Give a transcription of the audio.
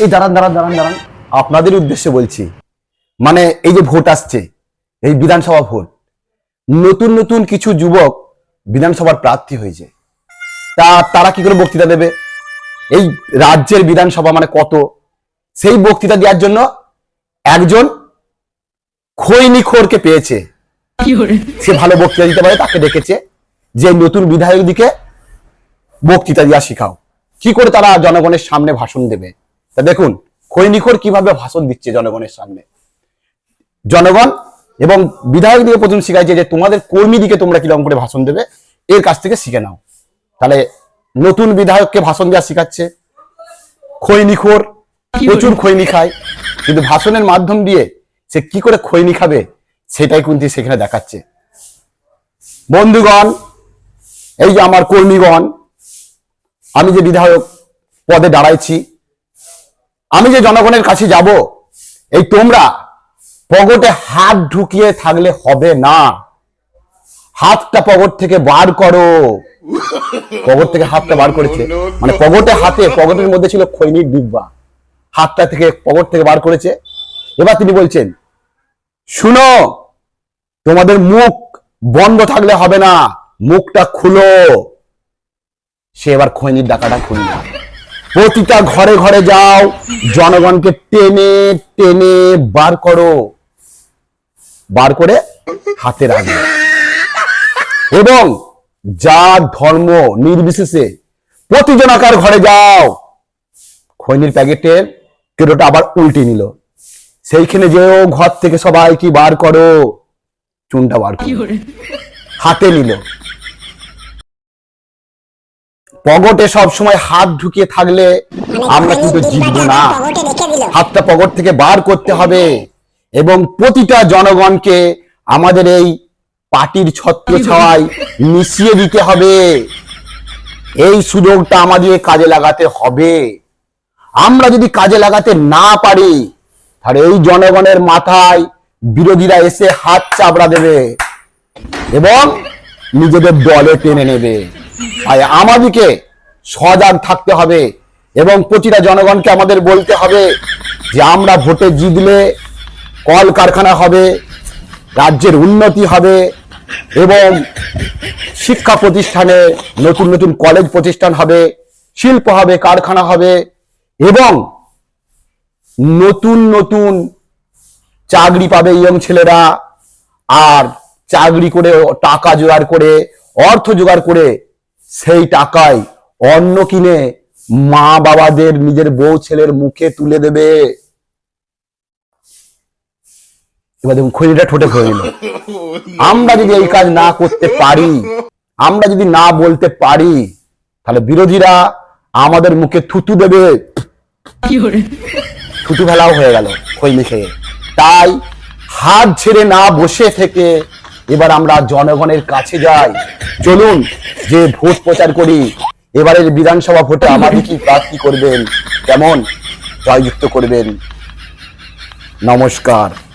এই দাঁড়ান দাঁড়ান দাঁড়ান দাঁড়ান। আপনাদের উদ্দেশ্যে বলছি মানে এই যে ভোট আসছে এই বিধানসভা ভোট নতুন নতুন কিছু যুবক বিধানসভার প্রার্থী হয়েছে। তা তারা কি করে বক্তৃতা দেবে? এই রাজ্যের বিধানসভা মানে কত? সেই বক্তৃতা দেওয়ার জন্য একজন খৈনি খৈনিখোরকে পেয়েছে। সে ভালো বক্তৃতা দিতে পারে তাকে ডেকেছে। যে নতুন বিধায়ক দিকে বক্তৃতা দেওয়া শিখাও। কি করে তারা জনগণের সামনে ভাষণ দেবে? তা দেখুন খৈনিখোর কীভাবে ভাষণ দিচ্ছে জনগণের সামনে? জনগণ এবং বিধায়কদিকে প্রথম শিখাইছে যে তোমাদের কর্মীদিকে তোমরা কীরকম করে ভাষণ দেবে, এর কাছ থেকে শিখে নাও। তাহলে নতুন বিধায়ককে ভাষণ দেওয়া শিখাচ্ছে খৈনিখোর প্রচুর খৈনি খায়, কিন্তু ভাষণের মাধ্যম দিয়ে সে কি করে খৈনি খাবে, সেটাই কিন্তু সেখানে দেখাচ্ছে। বন্ধুগণ, এই যে আমার কর্মীগণ, আমি যে বিধায়ক পদে দাঁড়াইছি আমি যে জনগণের কাছে যাব, এই তোমরা পকেটে হাত ঢুকিয়ে থাকলে হবে না। হাতটা পকেট থেকে বার করো। পকেট থেকে হাতটা বার করেছে। মানে পকেটে হাতে, পকেটের মধ্যে ছিল খৈনির ডিব্বা। হাতটা থেকে পকেট থেকে বার করেছে। এবার তিনি বলছেন, শুনো, তোমাদের মুখ বন্ধ থাকলে হবে না, মুখটা খুলো। সে এবার খৈনির ডাকাটা খুলল। প্রতিটা ঘরে ঘরে যাও জনগণকে টেনে টেনে বার করো। বার করে হাতে রাখবে। এবং জাত ধর্ম নির্বিশেষে প্রতিজনাকার ঘরে যাও খৈনির প্যাকেটের কেটোটা আবার উল্টে নিল। সেইখানে যেও ঘর থেকে সবাই কি বার করো। চুনটা বার করো? হাতে নিল। পগটে সব সময় হাত ঢুকিয়ে থাকলে আমরা কিন্তু জিতবো না হাতটা পকেট থেকে বার করতে হবে। এবং প্রতিটা জনগণকে আমাদের এই পার্টির ছত্র ছাওয়ায় মিশিয়ে দিতে হবে। এই সুযোগটা আমাদের কাজে লাগাতে হবে। আমরা যদি কাজে লাগাতে না পারি তাহলে এই জনগণের মাথায় বিরোধীরা এসে হাত চাপড়া দেবে এবং নিজেদের দলে টেনে নেবে। তাই আমাদেরকে সজাগ থাকতে হবে এবং প্রতিটা জনগণকে আমাদের বলতে হবে যে আমরা ভোটে জিতলে কল কারখানা হবে, রাজ্যের উন্নতি হবে এবং শিক্ষা প্রতিষ্ঠানে নতুন নতুন কলেজ প্রতিষ্ঠান হবে, শিল্প হবে, কারখানা হবে এবং নতুন নতুন চাকরি পাবে ইয়ং ছেলেরা আর চাকরি করে টাকা জোগাড় করে, অর্থ জোগাড় করে সেই টাকায় অন্ন কিনে মা বাবাদের নিজের বউ ছেলের মুখে তুলে দেবে। এবার দেখুন খৈনিটা ঠোঁটে নিল। আমরা যদি এই কাজ না করতে পারি আমরা যদি না বলতে পারি তাহলে বিরোধীরা আমাদের মুখে থুতু দেবে। থুতু ফেলাও হয়ে গেল খৈনি খেয়ে। তাই হাত ছেড়ে না বসে থেকে এবার আমরা জনগণের কাছে যাই। চলুন, যে ভোট প্রচার করি, এবারের বিধানসভা ভোটে আমাদের কি প্রার্থী করবেন। কেমন? জয়যুক্ত করবেন। নমস্কার।